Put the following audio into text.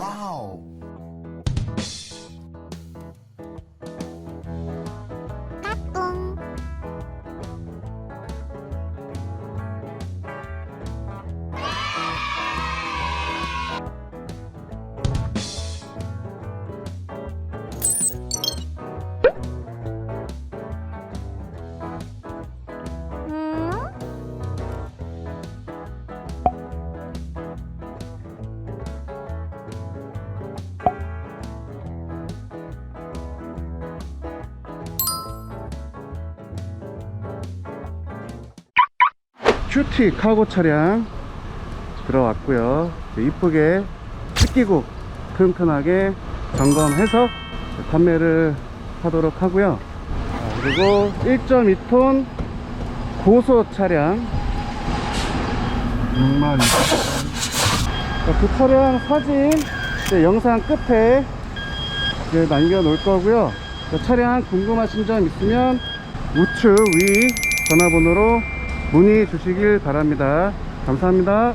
와우. 큐티 카고 차량 들어왔고요. 이쁘게 씻기고 튼튼하게 점검해서 판매를 하도록 하고요. 자, 그리고 1.2톤 고소 차량. 6만 그 차량 사진 영상 끝에 남겨 놓을 거고요. 그 차량 궁금하신 점 있으면 우측 위 전화번호로 문의 주시길 바랍니다. 감사합니다